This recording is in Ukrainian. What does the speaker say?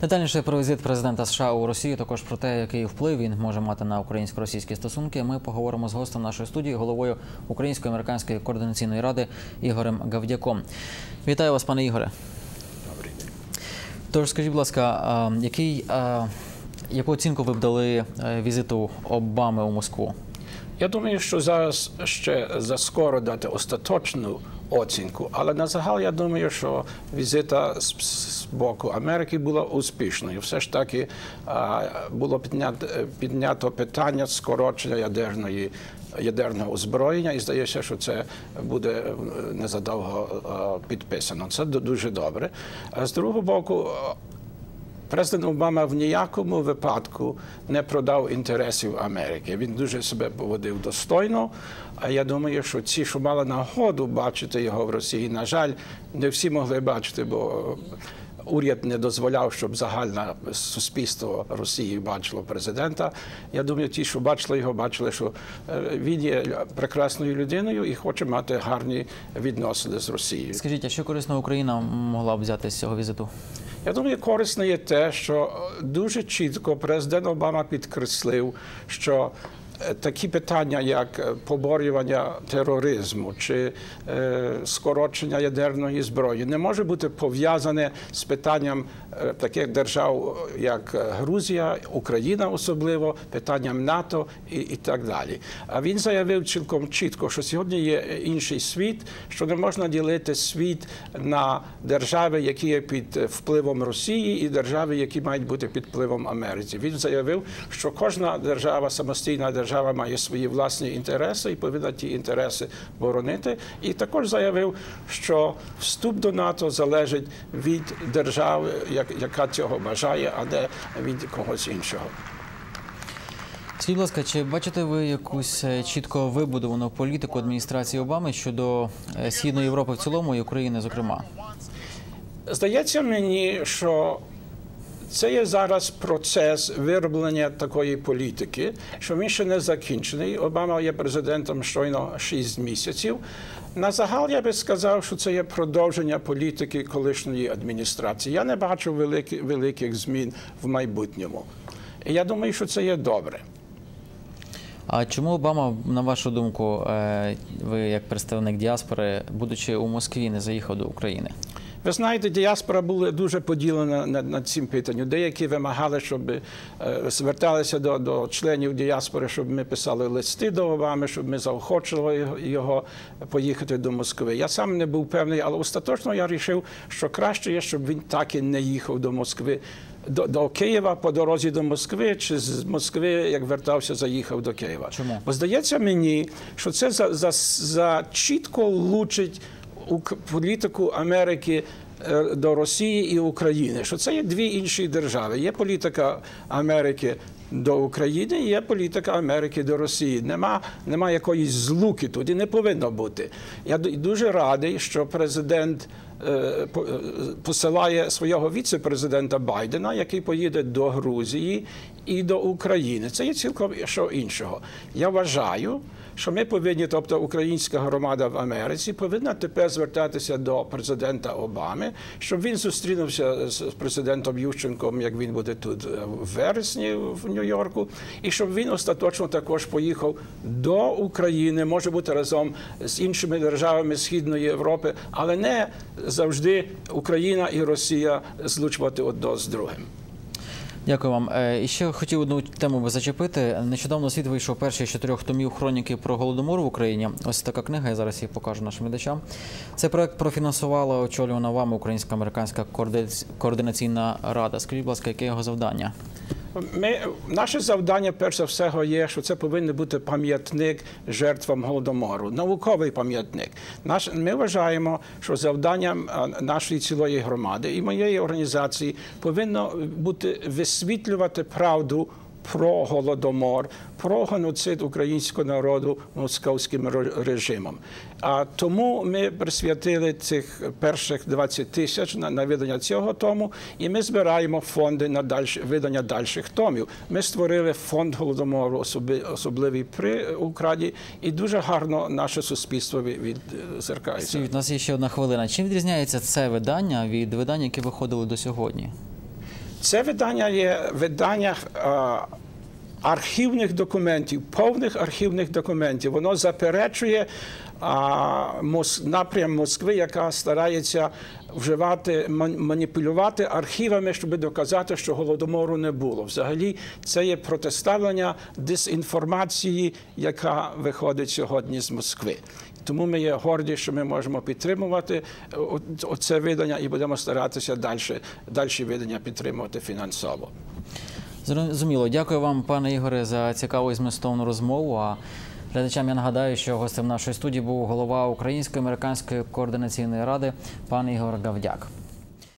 Детальніше про візит президента США у Росію, також про те, який вплив він може мати на українсько-російські стосунки. Ми поговоримо з гостем нашої студії, головою Української американської координаційної ради Ігорем Гавдяком. Вітаю вас, пане Ігоре. Добрий день. Тож, скажіть, будь ласка, який, яку оцінку ви б дали е, візиту Обами у Москву? Я думаю, що зараз ще заскоро дати остаточну оцінку, але на загал я думаю, що візита з, боку Америки була успішною. Все ж таки було піднято, питання скорочення ядерної. Ядерного озброєння, і здається, що це буде незадовго підписано. Це ду- дуже добре. З другого боку, Президент Обама в ніякому випадку не продав інтересів Америки. Він дуже себе поводив достойно. А я думаю, що ці, що мали нагоду бачити його в Росії, на жаль, не всі могли бачити, бо уряд не дозволяв, щоб загальне суспільство Росії бачило президента. Я думаю, ті, що бачили його, бачили, що він є прекрасною людиною і хоче мати гарні відносини з Росією. Скажіть, а що корисно Україна могла б взяти з цього візиту? Я думаю, корисне є те, що е, дуже чітко президент Обама підкреслив, що такі питання, як е, поборювання тероризму чи е, скорочення ядерної зброї, не може бути пов'язане з питанням е, таких держав, як е, Грузія, Україна особливо, питанням НАТО і, і так далі. А він заявив цілком чітко, що сьогодні є інший світ, що не можна ділити світ на держави, які є під е, впливом Росії, і держави, які мають бути під впливом Америці. Він заявив, що кожна держава, самостійна держава, має свої власні інтереси і повинна ті інтереси боронити. І також заявив, що вступ до НАТО залежить від держави, яка цього бажає, а не від когось іншого. Скажіть, будь ласка, чи бачите ви якусь е, чітко вибудовану політику адміністрації Обами щодо е, Східної Європи в цілому і України, зокрема? Здається мені, що це є зараз процес вироблення такої політики, що він ще не закінчений. Обама є президентом щойно 6 місяців. На загал я би сказав, що це є продовження політики колишньої адміністрації. Я не бачу великих, великих змін в майбутньому. Я думаю, що це є добре. А чому Обама, на вашу думку, е, ви як представник діаспори, будучи у Москві, не заїхав до України? Ви знаєте, діаспора була дуже поділена над, над цим питанням. Деякі вимагали, щоб е, зверталися до, до членів діаспори, щоб ми писали листи до Обами, щоб ми заохочували його, поїхати до Москви. Я сам не був певний, але остаточно я вирішив, що краще є, щоб він так і не їхав до Москви. До, до Києва по дорозі до Москви, чи з Москви, як вертався, заїхав до Києва. Чому? Бо здається мені, що це за, за, за чітко лучить політику Америки е, до Росії і України. Що це є дві інші держави. Є політика Америки до України, є політика Америки до Росії. Нема, нема якоїсь злуки тут і не повинно бути. Я дуже радий, що президент. е, е, Посилає свого віце-президента Байдена, який поїде до Грузії і до України. Це є цілком що іншого. Я вважаю, що ми повинні, тобто українська громада в Америці, повинна тепер звертатися до президента Обами, щоб він зустрінувся з президентом Ющенком, як він буде тут е, в вересні в Нью-Йорку, і щоб він остаточно також поїхав до України, може бути разом з іншими державами Східної Європи, але не завжди Україна і Росія злучувати одно з другим. Дякую вам. Е, І ще хотів одну тему би зачепити. Нещодавно світ вийшов перший з чотирьох томів хроніки про голодомор в Україні. Ось така книга. Я зараз її покажу нашим глядачам. Цей проект профінансувала очолювана вами Українська американська коорди- координаційна рада. Скажіть, будь ласка, яке його завдання? Ми, наше завдання, перш за все, є, що це повинен бути пам'ятник жертвам голодомору, науковий пам'ятник. Наш, ми вважаємо, що завданням нашої цілої громади і моєї організації повинно бути висвітлювати правду. Про голодомор, про геноцид українського народу московським режимом. А тому ми присвятили цих перших 20 тисяч на, на видання цього тому, і ми збираємо фонди на дальше, видання дальших томів. Ми створили фонд голодомору, особи, особливий при Україні, і дуже гарно наше суспільство від, від зеркається. У нас є ще одна хвилина. Чим відрізняється це видання від видань, які виходили до сьогодні? Це видання є видання а, архівних документів, повних архівних документів. Воно заперечує а, напрям Москви, яка старається вживати ман- маніпулювати архівами, щоб доказати, що голодомору не було. Взагалі, це є протиставлення дезінформації, яка виходить сьогодні з Москви. Тому ми є горді, що ми можемо підтримувати е, оце видання і будемо старатися далі, далі видання підтримувати фінансово. Зрозуміло. Дякую вам, пане Ігоре, за цікаву і змістовну розмову. А глядачам я нагадаю, що гостем нашої студії був голова Української американської координаційної ради пан Ігор Гавдяк.